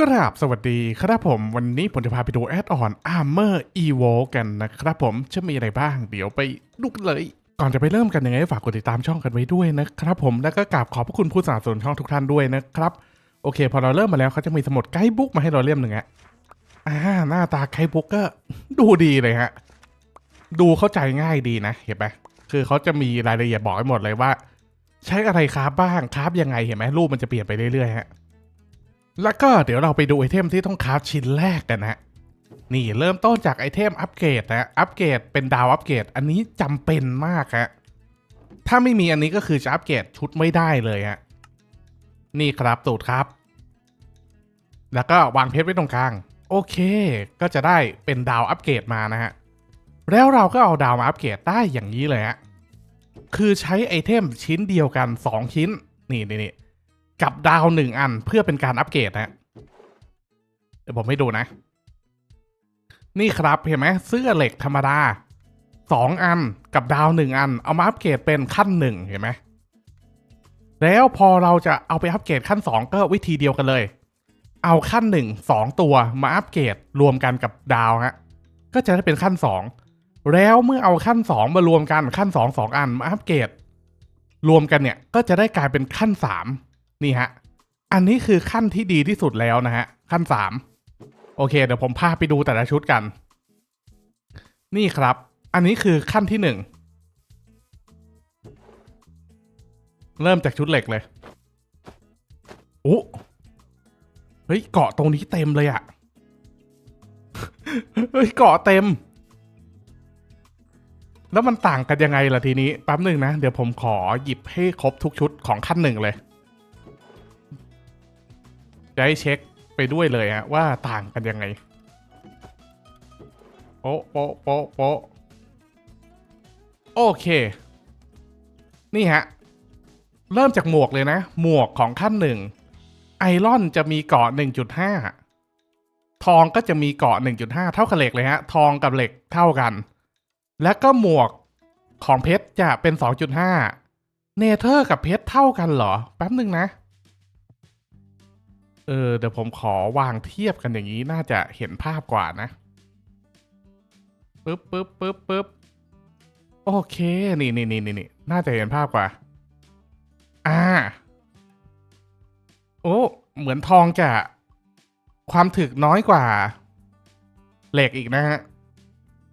กราบสวัสดีครับผมวันนี้ผมจะพาไปดูแอดออน Armor Evo กันนะครับผมจะมีอะไรบ้างเดี๋ยวไปดูกันเลย ก่อนจะไปเริ่มกันยังไงฝากกดติดตามช่องกันไว้ด้วยนะครับผมแล้วก็กราบขอบพระคุณผู้สนับสนุนช่องทุกท่านด้วยนะครับ โอเค พอเราเริ่มมาแล้วเขาจะมีสมุดไกด์บุ๊กมาให้เราเล่มหนึ่งอะอ่าหน้าตาไกด์บุ๊กก็ดูดีเลยฮะดูเข้าใจง่ายดีนะเห็นไหมคือเขาจะมีรายละเอียดบอกไว้หมดเลยว่า ใช้อะไรคราฟบ้างคราฟยังไงเห็นไหมรูปมันจะเปลี่ยนไปเรื่อยๆฮะ แล้วก็เดี๋ยวเราไปดูไอเทมที่ต้องคราฟชิ้นแรกกันนะ นี่เริ่มต้นจากไอเทมอัปเกรดนะอัปเกรดเป็นดาวอัปเกรดอันนี้จำเป็นมากฮะถ้าไม่มีอันนี้ก็คือจะอัปเกรดชุดไม่ได้เลยฮะนี่ครับตูดครับ แล้วก็วางเพชรไว้ตรงกลาง โอเค ก็จะได้เป็นดาวอัปเกรดมานะฮะแล้วเราก็เอาดาวมาอัปเกรดได้อย่างนี้เลยฮะคือใช้ไอเทมชิ้นเดียวกัน 2 ชิ้น นี่นี่นี่ กับดาวหนึ่งอันเพื่อเป็นการอัปเกรดนะเดี๋ยวผมให้ดูนะ นี่ครับเห็นไหมเสื้อเหล็กธรรมดาสองอันกับดาวหนึ่งอัน เอามาอัปเกรดเป็นขั้นหนึ่งเห็นไหมแล้วพอเราจะเอาไปอัปเกรดขั้นสองก็วิธีเดียวกันเลย เอาขั้นหนึ่งสองตัวมาอัปเกรดรวมกันกับดาวฮะก็จะได้เป็นขั้นสองแล้วเมื่อเอาขั้นสองมารวมกันขั้นสองสองอันมาอัปเกรดรวมกันเนี่ยก็จะได้กลายเป็นขั้นสาม นี่ฮะ อันนี้คือขั้นที่ดีที่สุดแล้วนะฮะ ขั้นสามโอเค เดี๋ยวผมพาไปดูแต่ละชุดกัน นี่ครับ อันนี้คือขั้นที่หนึ่งเริ่มจากชุดเหล็กเลยโอ้เฮ้ยเกาะตรงนี้เต็มเลยอะเฮ้ยเกาะเต็ม แล้วมันต่างกันยังไงล่ะทีนี้แป๊บหนึ่งนะ เดี๋ยวผมขอหยิบให้ครบทุกชุดของขั้นหนึ่งเลย จะให้เช็คไปด้วยเลยฮะว่าต่างกันยังไงโป๊ะโป๊ะโป๊ะโป๊ะโอเค นี่ฮะ เริ่มจากหมวกเลยนะ หมวกของขั้นหนึ่งไอรอนจะมีเกาะ1.5 ทองก็จะมีเกาะ1.5 เท่ากับเหล็กเลยฮะ ทองกับเหล็กเท่ากัน แล้วก็หมวกของเพชรจะเป็น 2.5 เนเธอร์กับเพชรเท่ากันเหรอ แป๊บหนึ่งนะ เออเดี๋ยวผมขอวางเทียบกันอย่างนี้น่าจะเห็นภาพกว่านะปึ๊บปึ๊บปึ๊บปึ๊บโอเคนี่นี่นี่นี่นี่น่าจะเห็นภาพกว่า อ่า โอ้เหมือนทองจะความถึกน้อยกว่า เหล็กอีกนะฮะ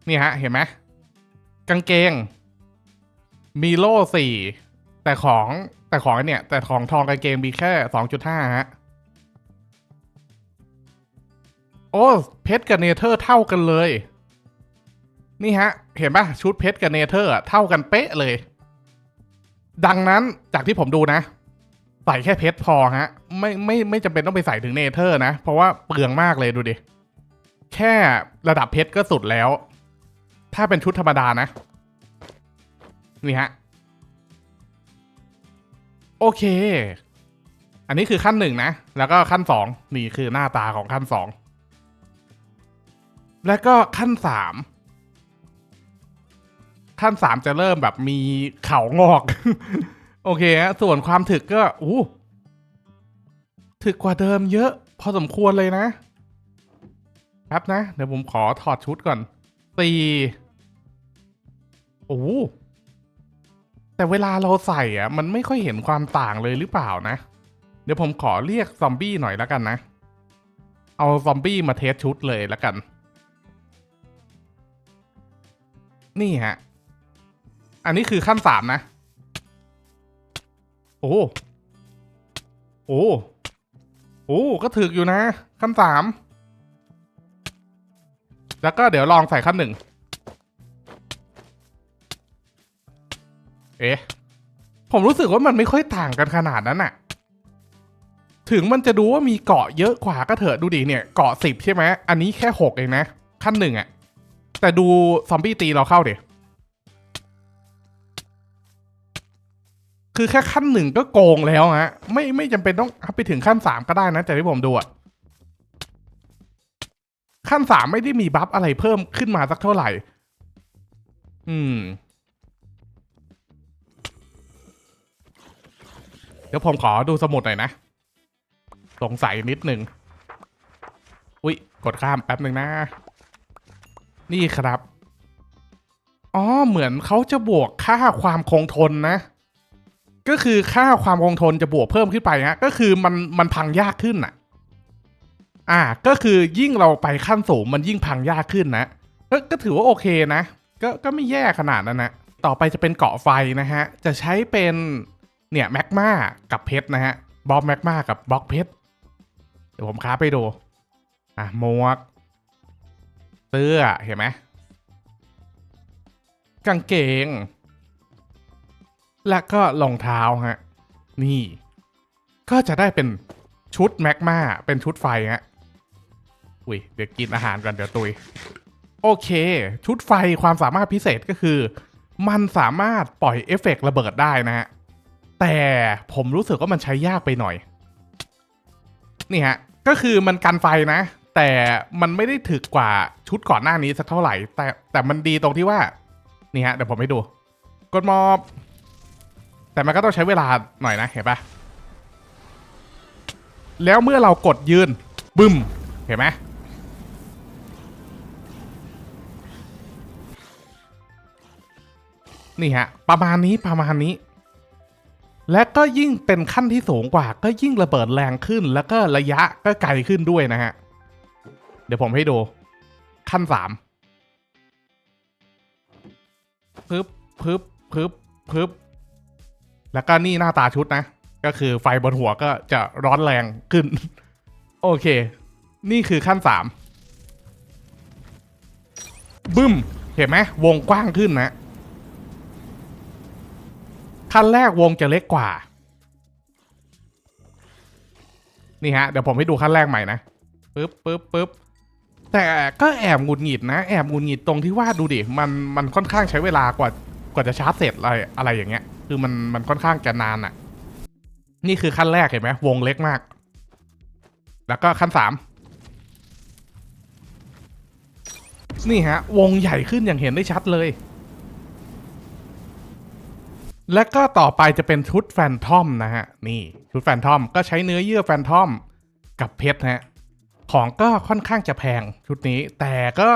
นี่ฮะ เห็นไหมกางเกง มีโล่สี่แต่ของแต่ของไอ้เนี่ย แต่ของทองกางเกงมีแค่สองจุดห้าฮะ โอ้เพชรกับเนเธอร์เท่ากันเลย นี่ฮะ เห็นปะชุดเพชรกับเนเธอร์เท่ากันเป๊ะเลย ดังนั้นจากที่ผมดูนะ ใส่แค่เพชรพอฮะ ไม่ไม่ไม่จำเป็นต้องไปใส่ถึงเนเธอร์นะ เพราะว่าเปลืองมากเลยดูดิ แค่ระดับเพชรก็สุดแล้ว ถ้าเป็นชุดธรรมดานะ นี่ฮะ โอเค อันนี้คือขั้นหนึ่งนะ แล้วก็ขั้นสองนี่คือหน้าตาของขั้นสอง แล้วก็ขั้นสามขั้นสามจะเริ่มแบบมีเขางอก โอเคฮะส่วนความถึกก็อู้ถึกกว่าเดิมเยอะ พอสมควรเลยนะแป๊บนะ เดี๋ยวผมขอถอดชุดก่อนสี่โอ้แต่เวลาเราใส่อะ มันไม่ค่อยเห็นความต่างเลยหรือเปล่านะ เดี๋ยวผมขอเรียกซอมบี้หน่อยแล้วกันนะ เอาซอมบี้มาเทสชุดเลยแล้วกัน นี่ฮะ อันนี้คือขั้นสามนะ โอ้ โอ้ โอ้ ก็ถึกอยู่นะ ขั้นสาม แล้วก็เดี๋ยวลองใส่ขั้นหนึ่ง เอ๊ะ ผมรู้สึกว่ามันไม่ค่อยต่างกันขนาดนั้นน่ะถึงมันจะดูว่ามีเกาะเยอะกว่าก็เถอะดูดิเนี่ย เกาะสิบใช่ไหม อันนี้แค่หกเองนะ ขั้นหนึ่งอะ แต่ดูซอมบี้ตีเราเข้าเดี๋ยคือแค่ขั้นหนึ่งก็โกงแล้วฮะ ไม่ไม่จำเป็นต้องไปถึงขั้นสามก็ได้นะจากที่ผมดูอะขั้นสามไม่ได้มีบัฟอะไรเพิ่มขึ้นมาสักเท่าไหร่ อืม เดี๋ยวผมขอดูสมุดหน่อยนะ สงสัยนิดหนึ่ง อุ้ย กดข้ามแป๊บหนึ่งนะ นี่ครับ อ๋อ เหมือนเขาจะบวกค่าความคงทนนะ ก็คือค่าความคงทนจะบวกเพิ่มขึ้นไปฮะก็คือมันมันพังยากขึ้นอะ อ่า ก็คือยิ่งเราไปขั้นสูงมันยิ่งพังยากขึ้นนะก็ก็ถือว่าโอเคนะ ก็ก็ไม่แย่ขนาดนั้นนะ ต่อไปจะเป็นเกาะไฟนะฮะ จะใช้เป็นเนี่ยแมกมากับเพชรนะฮะบล็อกแมกมากับบล็อกเพชร เดี๋ยวผมค้าไปดู อะหมวก เสื้อเห็นไหมกางเกง และก็รองเท้าฮะ นี่ ก็จะได้เป็นชุดแมกมาเป็นชุดไฟฮะอุ้ยเดี๋ยวกินอาหารกันเดี๋ยวตุย โอเค ชุดไฟความสามารถพิเศษก็คือ มันสามารถปล่อยเอฟเฟกต์ระเบิดได้นะฮะ แต่ผมรู้สึกว่ามันใช้ยากไปหน่อย นี่ฮะ ก็คือมันกันไฟนะ แต่มันไม่ได้ถึกกว่าชุดก่อนหน้านี้สักเท่าไหร่ แต่แต่มันดีตรงที่ว่า นี่ฮะเดี๋ยวผมให้ดู กดมอบ แต่มันก็ต้องใช้เวลาหน่อยนะ เห็นปะแล้วเมื่อเรากดยืนบึ้ม เห็นไหมนี่ฮะ ประมาณนี้ประมาณนี้ และก็ยิ่งเป็นขั้นที่สูงกว่า ก็ยิ่งระเบิดแรงขึ้น แล้วก็ระยะก็ไกลขึ้นด้วยนะฮะ ดี๋ยวผมให้ดู ขั้นสามพึบพึบพึบพึบแล้วก็นี่หน้าตาชุดนะ ก็คือไฟบนหัวก็จะร้อนแรงขึ้น โอเค นี่คือขั้นสามบึ้ม เห็นไหมวงกว้างขึ้นนะ ขั้นแรกวงจะเล็กกว่า นี่ฮะ เดี๋ยวผมให้ดูขั้นแรกใหม่นะปึ๊บปึ๊บปึ๊บ แต่ก็แอบหงุดหงิดนะ แอบหงุดหงิดตรงที่ว่าดูดิมันมันค่อนข้างใช้เวลากว่ากว่าจะชาร์จเสร็จอะไรอะไรอย่างเงี้ย คือมันมันค่อนข้างจะนานอะ่ะ นี่คือขั้นแรกเห็นไหมวงเล็กมาก แล้วก็ขั้นสามนี่ฮะ วงใหญ่ขึ้นอย่างเห็นได้ชัดเลย และก็ต่อไปจะเป็นชุดแฟนทอมนะฮะ นี่ชุดแฟนทอมก็ใช้เนื้อเยื่อแฟนทอมกับเพชรฮะ ของก็ค่อนข้างจะแพงชุดนี้ แต่ก็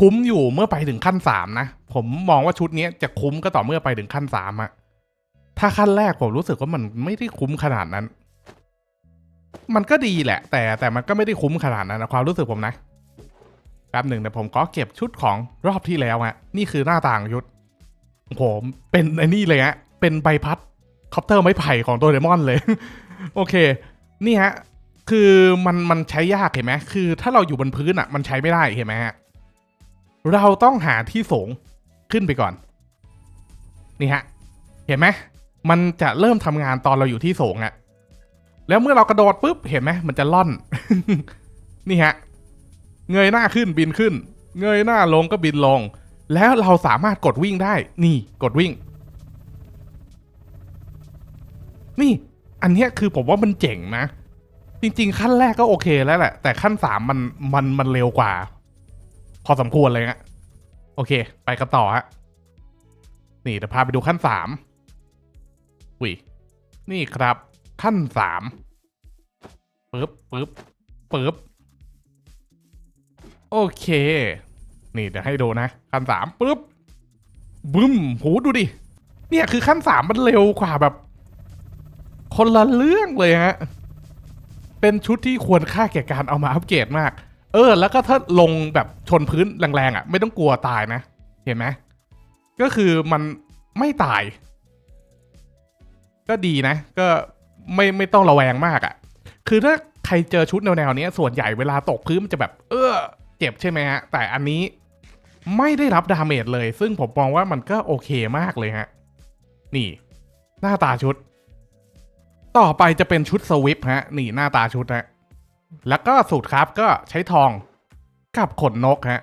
คุ้มอยู่เมื่อไปถึงขั้นสามนะ ผมมองว่าชุดนี้จะคุ้มก็ต่อเมื่อไปถึงขั้นสามอะถ้าขั้นแรกผมรู้สึกว่ามันไม่ได้คุ้มขนาดนั้น มันก็ดีแหละ แต่แต่มันก็ไม่ได้คุ้มขนาดนั้นนะความรู้สึกผมนะแป๊บหนึ่งแต่ผมก็เก็บชุดของรอบที่แล้วอะนี่คือหน้าต่างชุดผมเป็นไอ้นี่เลยฮะเป็นใบพัดคอปเตอร์ไม้ไผ่ของโดเรมอนเลย โอเค นี่ฮะ คือมันมันใช้ยากเห็นไหมคือ ถ้าเราอยู่บนพื้นอะ มันใช้ไม่ได้เห็นไหมฮะเราต้องหาที่สูงขึ้นไปก่อน นี่ฮะ เห็นไหมมันจะเริ่มทำงานตอนเราอยู่ที่สูงอะแล้วเมื่อเรากระโดดปุ๊บเห็นไหมมันจะล่อน นี่ฮะ เงยหน้าขึ้นบินขึ้น เงยหน้าลงก็บินลง แล้วเราสามารถกดวิ่งได้ นี่กดวิ่ง นี่ อันนี้คือผมว่ามันเจ๋งนะ จริง ๆ ขั้นแรกก็โอเคแล้วแหละ แต่ขั้นสามมันมันมันเร็วกว่า พอสมควรเลยฮะโอเค ไปกันต่อฮะนี่เดี๋ยวพาไปดูขั้นสามอุ้ยนี่ครับ ขั้นสามปึ๊บปึ๊บปึ๊บโอเค นี่เดี๋ยวให้ดูนะ ขั้นสามปุ๊บบึ้มหูดูดิ เนี่ยคือขั้นสามมันเร็วกว่าแบบ คนละเรื่องเลยฮะ เป็นชุดที่ควรค่าแก่การเอามาอัปเกรดมาก เออ แล้วก็ถ้าลงแบบชนพื้นแรงๆอะ ไม่ต้องกลัวตายนะ เห็นไหมก็คือมันไม่ตาย ก็ดีนะ ก็ไม่ไม่ต้องระแวงมากอะ คือถ้าใครเจอชุดแนวๆนี้ส่วนใหญ่เวลาตกพื้นมันจะแบบ เออเจ็บใช่ไหมฮะ แต่อันนี้ไม่ได้รับดาเมจเลย ซึ่งผมมองว่ามันก็โอเคมากเลยฮะ นี่ หน้าตาชุด ต่อไปจะเป็นชุดสวิปฮะนี่หน้าตาชุดฮะแล้วก็สูตรครับก็ใช้ทองกับขนนกฮะ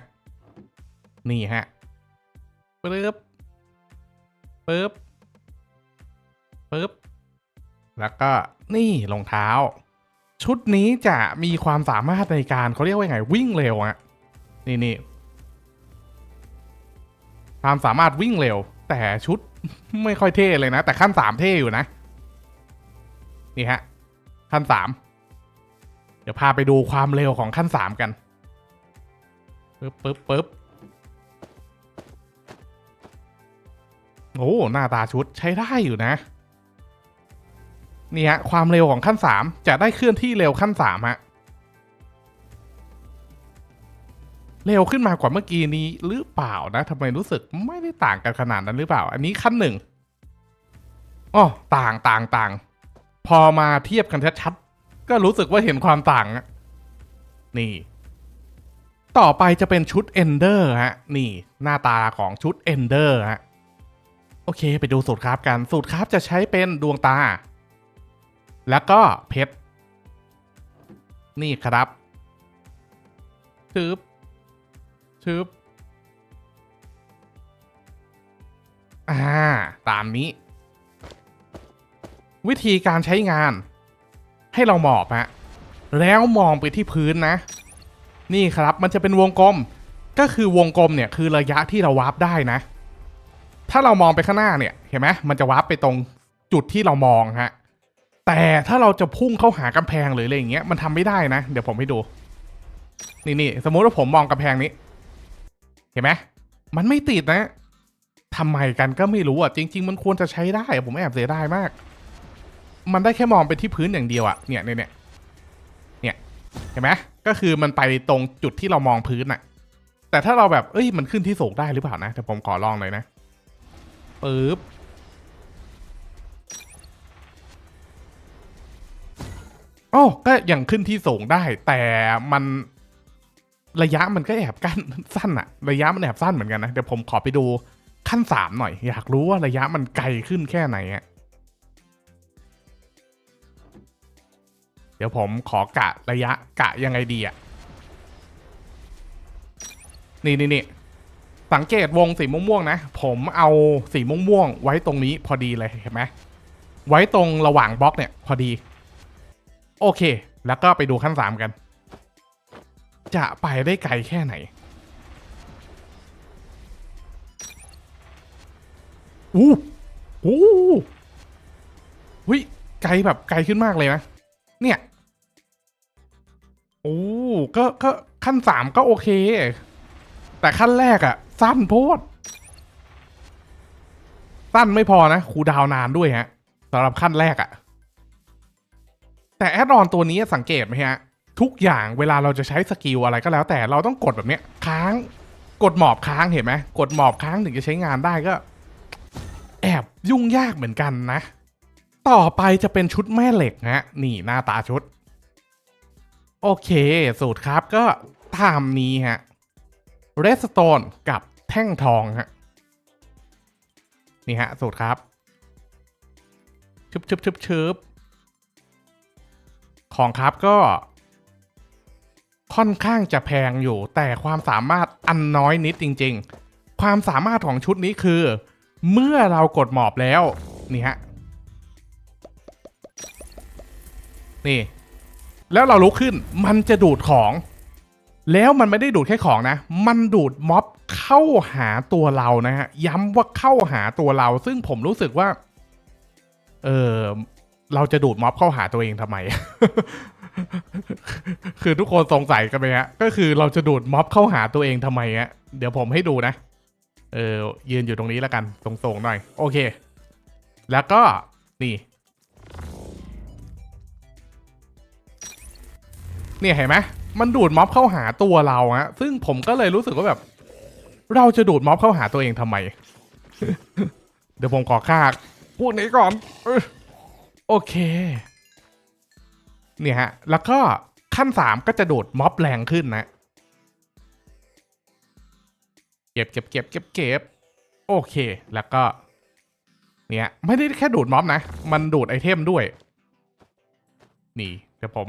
นี่ฮะปึ๊บปึ๊บปึ๊บแล้วก็นี่รองเท้า ชุดนี้จะมีความสามารถในการเขาเรียกว่าไงวิ่งเร็วอะนี่นี่ความสามารถวิ่งเร็ว แต่ชุดไม่ค่อยเท่เลยนะ แต่ขั้นสามเท่อยู่นะ นี่ฮะ ขั้นสามเดี๋ยวพาไปดูความเร็วของขั้นสามกันปึ๊บปึ๊บปึ๊บโอ้หน้าตาชุดใช้ได้อยู่นะ นี่ฮะ ความเร็วของขั้นสามจะได้เคลื่อนที่เร็วขั้นสามฮะเร็วขึ้นมากว่าเมื่อกี้นี้หรือเปล่านะทำไมรู้สึกไม่ได้ต่างกันขนาดนั้นหรือเปล่า อันนี้ขั้นหนึ่งอ๋อต่างต่างต่าง พอมาเทียบกันชัดๆก็รู้สึกว่าเห็นความต่าง นี่ ต่อไปจะเป็นชุด Ender ฮะ นี่หน้าตาของชุด Ender ฮะ โอเค ไปดูสูตรคราฟกัน สูตรคราฟจะใช้เป็นดวงตา แล้วก็เพชร นี่ครับชึบชึบอ่า ตามนี้ วิธีการใช้งาน ให้เราหมอบฮะแล้วมองไปที่พื้นนะ นี่ครับมันจะเป็นวงกลมก็คือวงกลมเนี่ยคือระยะที่เราวาร์ปได้นะ ถ้าเรามองไปข้างหน้าเนี่ยเห็นไหมมันจะวาร์ปไปตรงจุดที่เรามองฮะแต่ถ้าเราจะพุ่งเข้าหากำแพงหรืออะไรอย่างเงี้ยมันทำไม่ได้นะ เดี๋ยวผมให้ดู นี่นี่สมมุติว่าผมมองกำแพงนี้ เห็นไหมมันไม่ติดนะทำไมกันก็ไม่รู้อะจริง ๆ มันควรจะใช้ได้ ผมแอบเสียดายมาก มันได้แค่มองไปที่พื้นอย่างเดียวอะเนี่ยเนี่ยเนี่ยเนี่ยเห็นไหมก็คือมันไปตรงจุดที่เรามองพื้นอะแต่ถ้าเราแบบเอ้ยมันขึ้นที่สูงได้หรือเปล่านะแต่ผมขอลองเลยนะปึ๊บโอ้ก็ยังขึ้นที่สูงได้ แต่มันระยะมันก็แอบกั้นสั้นอะระยะมันแอบสั้นเหมือนกันนะ เดี๋ยวผมขอไปดูขั้นสามหน่อย อยากรู้ว่าระยะมันไกลขึ้นแค่ไหนอะ เดี๋ยวผมขอกะระยะกะยังไงดีอะนี่นี่นี่สังเกตวงสีม่วงๆนะ ผมเอาสีม่วงๆไว้ตรงนี้พอดีเลยเห็นไหมไว้ตรงระหว่างบล็อกเนี่ยพอดี โอเค แล้วก็ไปดูขั้นสามกัน จะไปได้ไกลแค่ไหนอู้อู้วิไกลแบบไกลขึ้นมากเลยนะ เนี่ย โอ้ก็ก็ขั้นสามก็โอเค แต่ขั้นแรกอะสั้นโพด สั้นไม่พอนะคูดาวน์นานด้วยฮะสำหรับขั้นแรกอะแต่แอดออนตัวนี้สังเกตไหมฮะ ทุกอย่างเวลาเราจะใช้สกิลอะไรก็แล้ว แต่เราต้องกดแบบเนี้ย ค้างกดหมอบค้างเห็นไหมกดหมอบค้างถึงจะใช้งานได้ก็ แอบยุ่งยากเหมือนกันนะ ต่อไปจะเป็นชุดแม่เหล็กฮะนี่หน้าตาชุด โอเค สูตรครับก็ตามนี้ฮะเรสโตนกับแท่งทองฮะนี่ฮะ สูตรครับชึบชึบชึบชึบของครับก็ ค่อนข้างจะแพงอยู่ แต่ความสามารถอันน้อยนิดจริง ๆ ความสามารถของชุดนี้คือ เมื่อเรากดหมอบแล้ว นี่ฮะ นี่ แล้วเราลุกขึ้นมันจะดูดของ แล้วมันไม่ได้ดูดแค่ของนะ มันดูดม็อบเข้าหาตัวเรานะฮะย้ำว่าเข้าหาตัวเรา ซึ่งผมรู้สึกว่า เออเราจะดูดม็อบเข้าหาตัวเองทำไม คือทุกคนสงสัยกันไหมฮะ ก็คือเราจะดูดม็อบเข้าหาตัวเองทำไมฮะเดี๋ยวผมให้ดูนะ เออยืนอยู่ตรงนี้แล้วกัน ตรงๆหน่อย โอเค แล้วก็นี่ เนี่ยเห็นไหมมันดูดม็อบเข้าหาตัวเราฮะซึ่งผมก็เลยรู้สึกว่าแบบ เราจะดูดม็อบเข้าหาตัวเองทำไม เดี๋ยวผมขอฆ่าพวกนี้ก่อนเอ้ยโอเค เนี่ยฮะ แล้วก็ขั้นสามก็จะดูดม็อบแรงขึ้นนะเก็บเก็บเก็บเก็บเก็บโอเค แล้วก็ เนี่ย ไม่ได้แค่ดูดม็อบนะ มันดูดไอเทมด้วย นี่เดี๋ยวผม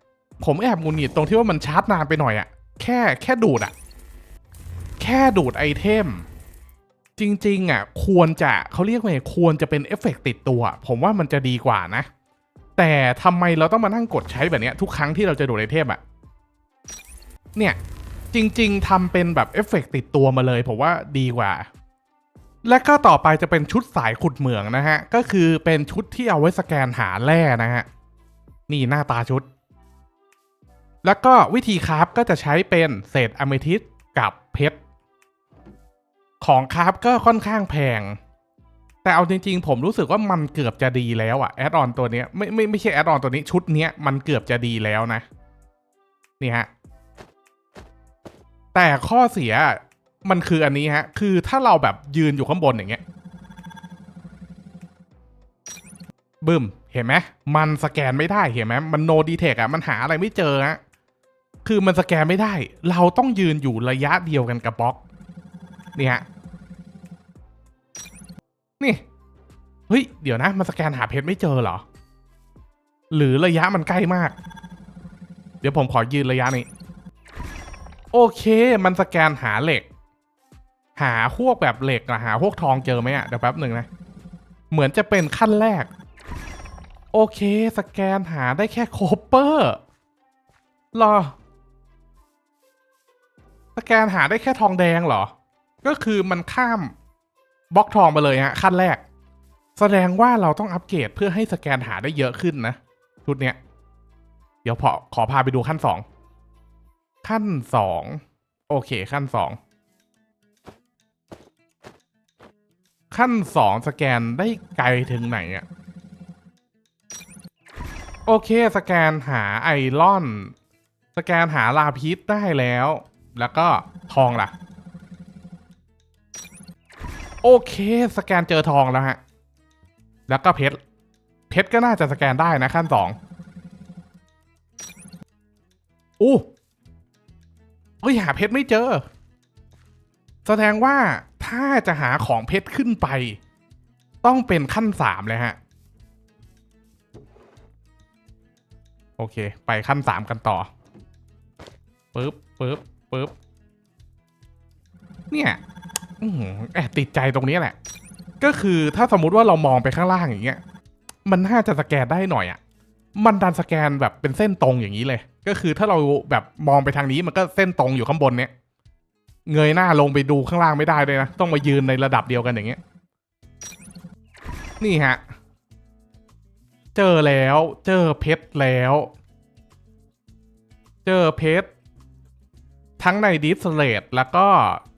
ผมแอบงุนหงิดตรงที่ว่ามันชาร์จนานไปหน่อยอะแค่แค่ดูดอะแค่ดูดไอเทม จริงๆอะควรจะเขาเรียกว่าไงควรจะเป็นเอฟเฟกต์ติดตัว ผมว่ามันจะดีกว่านะ แต่ทำไมเราต้องมานั่งกดใช้แบบนี้ทุกครั้งที่เราจะดูดไอเทมอะเนี่ยจริง ๆทำเป็นแบบเอฟเฟกต์ติดตัวมาเลย ผมว่าดีกว่า และก็ต่อไปจะเป็นชุดสายขุดเหมืองนะฮะ ก็คือเป็นชุดที่เอาไว้สแกนหาแร่นะฮะ นี่หน้าตาชุด แล้วก็วิธีคราฟก็จะใช้เป็นเศษอะเมทิสกับเพชรของคราฟก็ค่อนข้างแพง แต่เอาจริงๆ ผมรู้สึกว่ามันเกือบจะดีแล้วอะแอดออนตัวเนี้ยไม่ไม่ไม่ใช่แอดออนตัวนี้ชุดเนี้ยมันเกือบจะดีแล้วนะ นี่ฮะ แต่ข้อเสียมันคืออันนี้ฮะ คือถ้าเราแบบยืนอยู่ข้างบนอย่างเงี้ยบึ้ม เห็นไหมมันสแกนไม่ได้เห็นไหมมันโนดีเทคอะมันหาอะไรไม่เจอฮะ คือมันสแกนไม่ได้ เราต้องยืนอยู่ระยะเดียวกันกับบล็อก เนี่ฮะนี่ เฮ้ย เดี๋ยวนะ มันสแกนหาเพชรไม่เจอเหรอ หรือระยะมันใกล้มาก เดี๋ยวผมขอยืนระยะนี้ โอเค มันสแกนหาเหล็ก หาพวกแบบเหล็กอะหาพวกทองเจอไหมอะเดี๋ยวแป๊บหนึ่งนะ เหมือนจะเป็นขั้นแรก โอเค สแกนหาได้แค่โคเปอร์รอ สแกนหาได้แค่ทองแดงเหรอ ก็คือมันข้ามบล็อกทองไปเลยฮะขั้นแรก แสดงว่าเราต้องอัปเกรดเพื่อให้สแกนหาได้เยอะขึ้นนะชุดเนี้ย เดี๋ยวพอขอพาไปดูขั้นสองขั้นสองโอเคขั้นสองขั้นสองสแกนได้ไกลถึงไหนอะโอเคสแกนหาไอรอน สแกนหาลาพิษได้แล้ว แล้วก็ทองล่ะ โอเค สแกนเจอทองแล้วฮะ แล้วก็เพชร เพชรก็น่าจะสแกนได้นะขั้นสองอู้เฮ้ยหาเพชรไม่เจอ แสดงว่าถ้าจะหาของเพชรขึ้นไป ต้องเป็นขั้นสามเลยฮะ โอเค ไปขั้นสามกันต่อปึ๊บปึ๊บ ปึ๊บ เนี่ยอแอบติดใจตรงนี้แหละ ก็คือถ้าสมมุติว่าเรามองไปข้างล่างอย่างเงี้ย มันน่าจะสแกนได้หน่อยอะ่ะ มันดันสแกนแบบเป็นเส้นตรงอย่างนี้เลย ก็คือถ้าเราแบบมองไปทางนี้มันก็เส้นตรงอยู่ข้างบนเนี้ย เงยหน้าลงไปดูข้างล่างไม่ได้เลยนะ ต้องมายืนในระดับเดียวกันอย่างเงี้ย นี่ฮะ เจอแล้ว เจอเพชรแล้ว เจอเพชร ทั้งในดิสเลตแล้วก็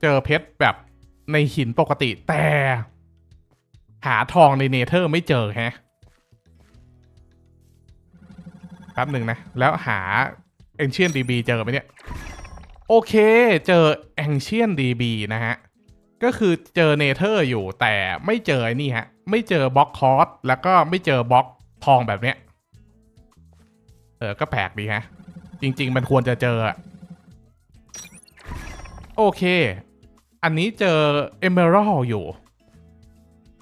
เจอเพชรแบบในหินปกติแต่ หาทองในเนเธอร์ไม่เจอแฮะแป๊บหนึ่งนะ แล้วหา Ancient DB เจอไหมเนี่ย โอเคเจอ Ancient DB นะฮะ ก็คือเจอเนเธอร์อยู่แต่ไม่เจอไอ้นี่ฮะ ไม่เจอบล็อกคอร์สแล้วก็ไม่เจอบล็อกทองแบบเนี้ย เออ ก็แปลกดีฮะ จริง ๆ มันควรจะเจออะ โอเค อันนี้เจอ Emerald อยู่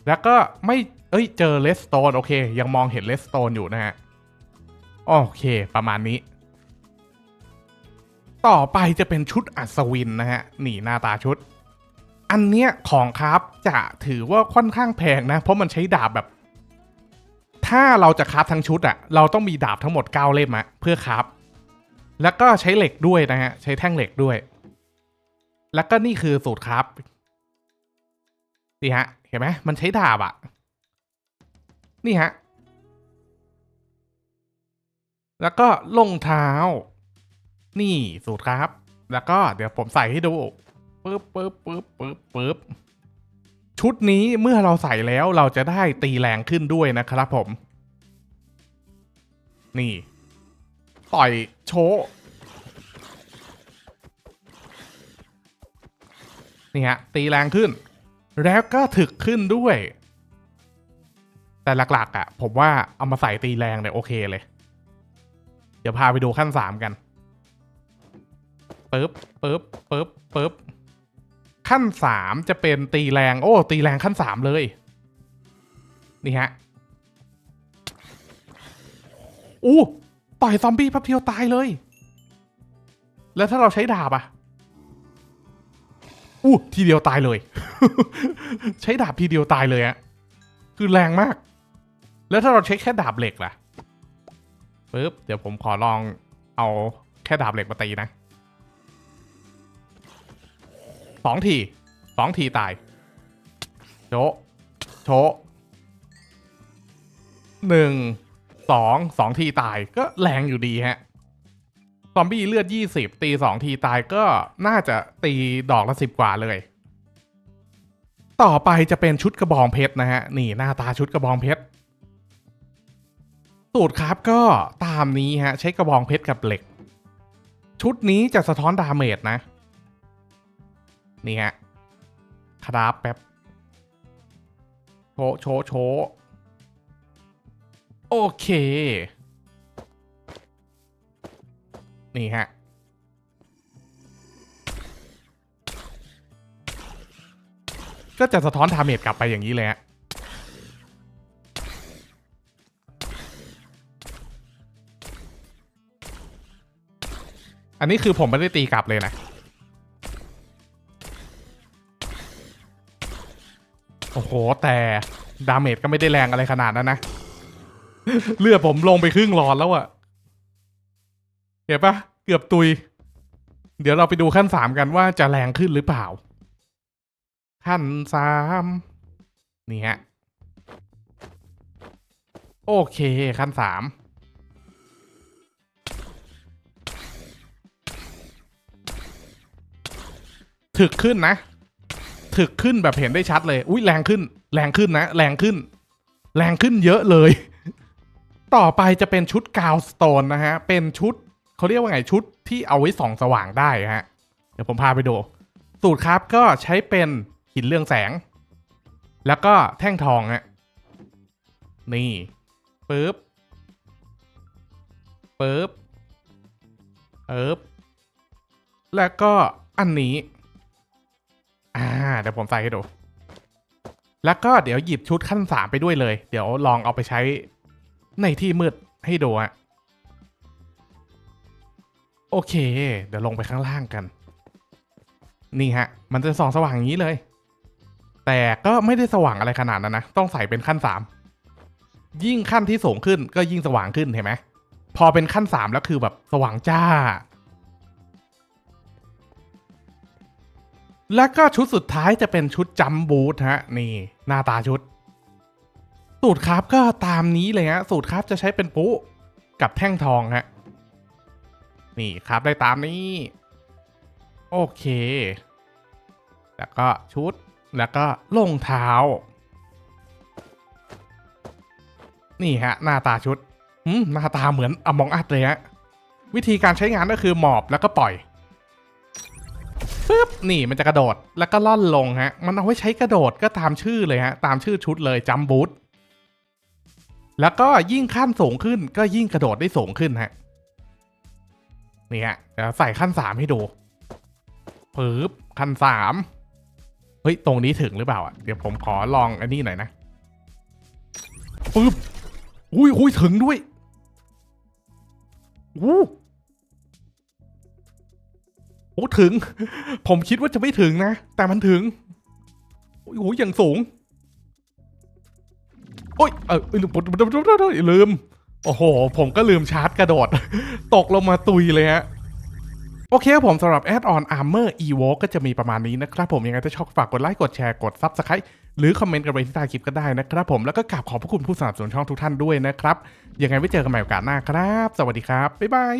แล้วก็ไม่เอ้ย เจอเลสโตนโอเค ยังมองเห็นเลสโตนอยู่นะฮะ โอเค ประมาณนี้ ต่อไปจะเป็นชุดอัศวินนะฮะ นี่หน้าตาชุด อันเนี้ยของครับจะถือว่าค่อนข้างแพงนะ เพราะมันใช้ดาบแบบ ถ้าเราจะคราฟทั้งชุดอะเราต้องมีดาบทั้งหมด 9 เล่มอะเพื่อคราฟแล้วก็ใช้เหล็กด้วยนะฮะ ใช้แท่งเหล็กด้วย แล้วก็นี่คือสูตรครับนี่ฮะ เห็นไหมมันใช้ดาบอะนี่ฮะ แล้วก็ลงเท้า นี่สูตรครับ แล้วก็เดี๋ยวผมใส่ให้ดูปึ๊บปึ๊บปึ๊บปึ๊บปึ๊บชุดนี้เมื่อเราใส่แล้วเราจะได้ตีแรงขึ้นด้วยนะครับผม นี่ ต่อยโช นี่ฮะตีแรงขึ้น แล้วก็ถึกขึ้นด้วย แต่หลักๆอะ ผมว่าเอามาใส่ตีแรงเนี่ยโอเคเลย เดี๋ยวพาไปดูขั้นสามกันปึ๊บปึ๊บปึ๊บปึ๊บขั้นสามจะเป็นตีแรง โอ้ ตีแรงขั้นสามเลย นี่ฮะอู้ต่อยซอมบี้แป๊บเดียวตายเลย แล้วถ้าเราใช้ดาบอะ อู้ทีเดียวตายเลย ใช้ดาบทีเดียวตายเลยอะคือแรงมาก แล้วถ้าเราใช้แค่ดาบเหล็กล่ะปึ๊บเดี๋ยวผมขอลองเอาแค่ดาบเหล็กมาตีนะสองทีสองทีตาย โชโชหนึ่งสองสองทีตายก็แรงอยู่ดีฮะ ซอมบี้เลือดยี่สิบตีสองทีตายก็น่าจะตีดอกละสิบกว่าเลย ต่อไปจะเป็นชุดกระบองเพชรนะฮะ นี่หน้าตาชุดกระบองเพชรสูตรครับก็ตามนี้ฮะ ใช้กระบองเพชรกับเหล็ก ชุดนี้จะสะท้อนดาเมจนะ นี่ฮะครับแป๊บโชโชโชโอเค นี่ฮะก็จะสะท้อนดาเมจกลับไปอย่างนี้เลยฮะอันนี้คือผมไม่ได้ตีกลับเลยนะโอ้โห แต่ดาเมจก็ไม่ได้แรงอะไรขนาดนั้นนะ เลือดผมลงไปครึ่งหลอดแล้วอะ ห็นปะเกือบตุย เดี๋ยวเราไปดูขั้นสามกันว่าจะแรงขึ้นหรือเปล่า ขั้นสามนี่ฮะ โอเคขั้นสามถึกขึ้นนะ ถึกขึ้นแบบเห็นได้ชัดเลย อุ้ยแรงขึ้น แรงขึ้นนะ แรงขึ้น แรงขึ้นเยอะเลย ต่อไปจะเป็นชุดกาวสโตนนะฮะ เป็นชุด เขาเรียกว่าไงชุดที่เอาไว้ส่องสว่างได้ฮะ เดี๋ยวผมพาไปดู สูตรครับก็ใช้เป็นหินเรืองแสง แล้วก็แท่งทองฮะนี่ปึ๊บปึ๊บปึ๊บแล้วก็อันนี้อ่าเดี๋ยวผมใส่ให้ดู แล้วก็เดี๋ยวหยิบชุดขั้นสามไปด้วยเลย เดี๋ยวลองเอาไปใช้ในที่มืดให้ดูอะ โอเค เดี๋ยวลงไปข้างล่างกัน นี่ฮะ มันจะส่องสว่างอย่างนี้เลย แต่ก็ไม่ได้สว่างอะไรขนาดนั้นนะ ต้องใส่เป็นขั้นสามยิ่งขั้นที่สูงขึ้นก็ยิ่งสว่างขึ้นเห็นไหมพอเป็นขั้นสามแล้วคือแบบสว่างจ้า แล้วก็ชุดสุดท้ายจะเป็นชุดจัมบูทฮะ นี่หน้าตาชุด สูตรครับก็ตามนี้เลยฮะ สูตรครับจะใช้เป็นปุ๊กับแท่งทองฮะ นี่ครับได้ตามนี้ โอเค แล้วก็ชุดแล้วก็รองเท้า นี่ฮะ หน้าตาชุดหืมหน้าตาเหมือนอมองอัดเลยฮะวิธีการใช้งานก็คือหมอบแล้วก็ปล่อยปึ๊บนี่มันจะกระโดดแล้วก็ล่อนลงฮะ มันเอาไว้ใช้กระโดดก็ตามชื่อเลยฮะ ตามชื่อชุดเลยจัมบูทแล้วก็ยิ่งขั้นสูงขึ้นก็ยิ่งกระโดดได้สูงขึ้นฮะ นี่ฮะเดี๋ยวใส่ขั้นสามให้ดูปึ๊บขั้นสามเฮ้ย ตรงนี้ถึงหรือเปล่าอะ เดี๋ยวผมขอลองอันนี้หน่อยนะปึ๊บอุ้ยอุ้ยถึงด้วยอู้โอ้ถึง ผมคิดว่าจะไม่ถึงนะ แต่มันถึง โอ้โหอย่างสูง โอ้ย เออลืม โอ้โห ผมก็ลืมชาร์จกระโดด ตกลงมาตุยเลยฮะ โอเคครับผมสำหรับ Add on Armor Evoke ก็จะมีประมาณนี้นะครับผมยังไงถ้าชอบฝากกดไลค์กดแชร์กด Subscribe หรือคอมเมนต์กันไว้ที่ใต้คลิปก็ได้นะครับผมแล้วก็กราบขอบพระคุณผู้สนับสนุนช่องทุกท่านด้วยนะครับยังไงไว้เจอกันใหม่โอกาสหน้าครับ สวัสดีครับบ๊ายบาย